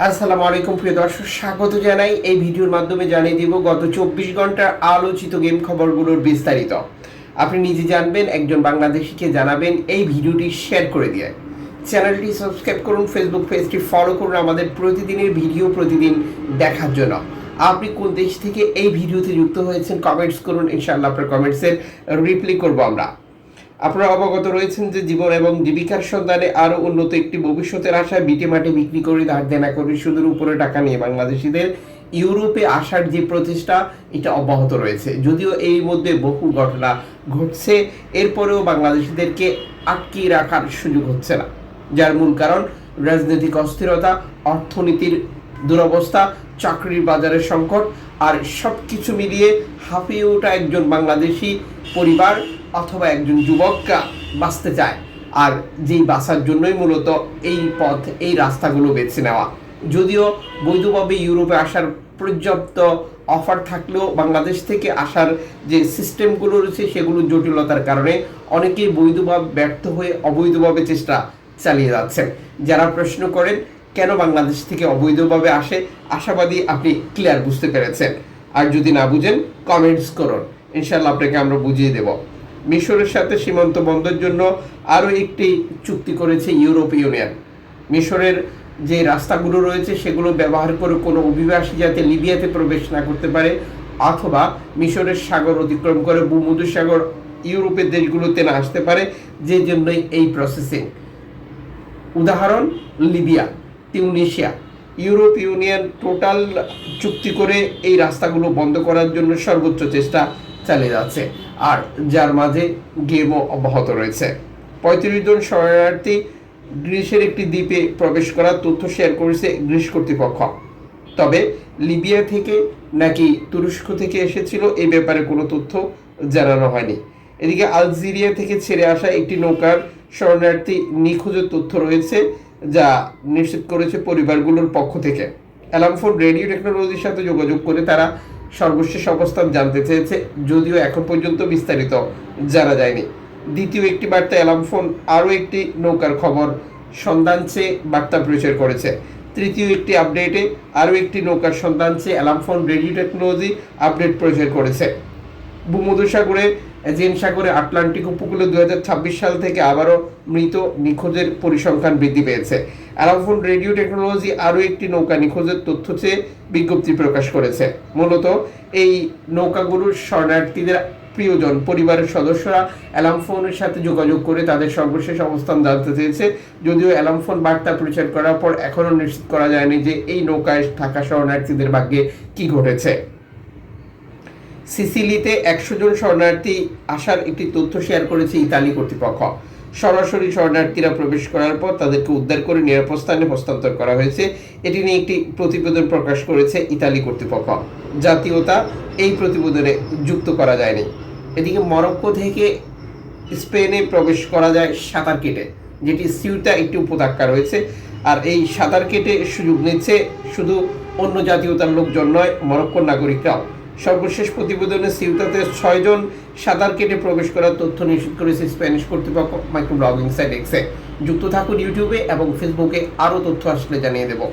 আসসালামু আলাইকুম, প্রিয় দর্শক, স্বাগত জানাই। এই ভিডিওর মাধ্যমে জানিয়ে দিব গত চব্বিশ ঘণ্টার আলোচিত গেম খবরগুলোর বিস্তারিত। আপনি নিজে জানবেন, একজন বাংলাদেশিকে জানাবেন, এই ভিডিওটি শেয়ার করে দিয়ে। চ্যানেলটি সাবস্ক্রাইব করুন ফেসবুক পেজটি ফলো করুন আমাদের প্রতিদিনের ভিডিও প্রতিদিন দেখার জন্য। আপনি কোন দেশ থেকে এই ভিডিওতে যুক্ত হয়েছেন কমেন্টস করুন, ইনশাআল্লাহ আপনার কমেন্টসের রিপ্লাই করব আমরা। আপনারা অবগত রয়েছেন যে জীবন এবং জীবিকার সন্ধানে আরও উন্নত একটি ভবিষ্যতের আশায় বিটে মাঠে বিক্রি করে ধার দেনা করে সুদের উপরে টাকা নিয়ে বাংলাদেশিদের ইউরোপে আসার যে প্রচেষ্টা, এটা অব্যাহত রয়েছে। যদিও এই মধ্যে বহু ঘটনা ঘটছে, এরপরেও বাংলাদেশিদেরকে আটকিয়ে রাখার সুযোগ হচ্ছে না। যার মূল কারণ রাজনৈতিক অস্থিরতা, অর্থনীতির দুরবস্থা, চাকরির বাজারের সংকট, আর সব কিছু মিলিয়ে হাঁপিয়ে ওঠা একজন বাংলাদেশি পরিবার অথবা একজন যুবকরা বাঁচতে চায়। আর যেই বাঁচার জন্যই মূলত এই পথ, এই রাস্তাগুলো বেছে নেওয়া। যদিও বৈধভাবে ইউরোপে আসার পর্যাপ্ত অফার থাকলেও বাংলাদেশ থেকে আসার যে সিস্টেমগুলো রয়েছে সেগুলো জটিলতার কারণে অনেকেই বৈধভাবে ব্যর্থ হয়ে অবৈধভাবে চেষ্টা চালিয়ে যাচ্ছেন। যারা প্রশ্ন করেন, কেন বাংলাদেশ থেকে অবৈধভাবে আসে? আশাবাদী আপনি ক্লিয়ার বুঝতে পেরেছেন। আর যদি না বুঝেন, কমেন্টস করুন। ইনশাল্লাহ আপনাকে আমরা বুঝিয়ে দেব। মিশরের সাথে সীমান্ত বন্ধের জন্য আরও একটি চুক্তি করেছে ইউরোপ ইউনিয়ন। মিশরের যে রাস্তাগুলো রয়েছে, সেগুলো ব্যবহার করে কোনো অভিবাসী যাতে লিবিয়াতে প্রবেশ না করতে পারে, অথবা মিশরের সাগর অতিক্রম করে ভূমধ্যসাগর ইউরোপের দেশগুলোতে না আসতে পারে, যে জন্যই এই প্রসেসিং উদাহরণ, Libya, Tunisia. Europe Union total চুক্তি করে এই রাস্তাগুলো বন্ধ করার জন্য সর্বোচ্চ চেষ্টা চালিয়ে যাচ্ছে। আর যার মাঝে গেমও অব্যাহত রয়েছে। পঁয়ত্রিশ জন শরণার্থী গ্রিসের একটি দ্বীপে প্রবেশ করার তথ্য শেয়ার করেছে গ্রিস কর্তৃপক্ষ। তবে লিবিয়া থেকে নাকি তুরস্ক থেকে এসেছিল এই ব্যাপারে কোনো তথ্য জানানো হয়নি। এদিকে আলজেরিয়া থেকে ছেড়ে আসা একটি নৌকার শরণার্থী নিখোঁজের তথ্য রয়েছে, যা নিশ্চিত করেছে পরিবারগুলোর পক্ষ থেকে। অ্যালামফোন রেডিও টেকনোলজির সাথে যোগাযোগ করে তারা সর্বশেষ অবস্থান জানতে চেয়েছে, যদিও এখন পর্যন্ত বিস্তারিত জানা যায়নি। দ্বিতীয় একটি বার্তা অ্যালামফোন আরও একটি নৌকার খবর সন্ধান চেয়ে বার্তা প্রচার করেছে। তৃতীয় একটি আপডেটে আরও একটি নৌকার সন্ধান চেয়ে অ্যালামফোন রেডিও টেকনোলজি আপডেট প্রচার করেছে। ভূমধ্যসাগরে এজিয়ান সাগরে, আটলান্টিক উপকূলে দু হাজার ছাব্বিশ সাল থেকে আবারও মৃত নিখোঁজের পরিসংখ্যান বৃদ্ধি পেয়েছে। অ্যালামফোন রেডিও টেকনোলজি আরও একটি নৌকা নিখোঁজের তথ্য চেয়ে বিজ্ঞপ্তি প্রকাশ করেছে। মূলত এই নৌকাগুলোর শরণার্থীদের প্রিয়জন, পরিবারের সদস্যরা অ্যালামফোনের সাথে যোগাযোগ করে তাদের সর্বশেষ অবস্থান জানতে চেয়েছে। যদিও অ্যালামফোন বার্তা প্রচার করার পর এখনও নিশ্চিত করা যায়নি যে এই নৌকায় থাকা শরণার্থীদের ভাগ্যে কি ঘটেছে। সিসিলিতে একশো জন শরণার্থী আসার একটি তথ্য শেয়ার করেছে ইতালি কর্তৃপক্ষ। সরাসরি শরণার্থীরা প্রবেশ করার পর তাদেরকে উদ্ধার করে নিরাপদ স্থানে হস্তান্তর করা হয়েছে। এটি নিয়ে একটি প্রতিবেদন প্রকাশ করেছে ইতালি কর্তৃপক্ষ। জাতীয়তা এই প্রতিবেদনে যুক্ত করা যায়নি। এদিকে মরক্কো থেকে স্পেনে প্রবেশ করা যায় সাঁতার কেটে, যেটি সিউটা একটি উপত্যকা রয়েছে। আর এই সাঁতার কেটে সুযোগ নিচ্ছে শুধু অন্য জাতীয়তার লোকজন নয়, মরক্কোর নাগরিকরাও। সর্বশেষ প্রতিবেদনে সিউতাতে ছয়জন সাঁতার কেটে প্রবেশ করার তথ্য নিশ্চিত করেছে স্প্যানিশ কর্তৃপক্ষ মাইক্রো ব্লগিং সাইট এক্সে যুক্ত থাকুন ইউটিউবে এবং ফেসবুকে আরও তথ্য আসলে জানিয়ে দেবো।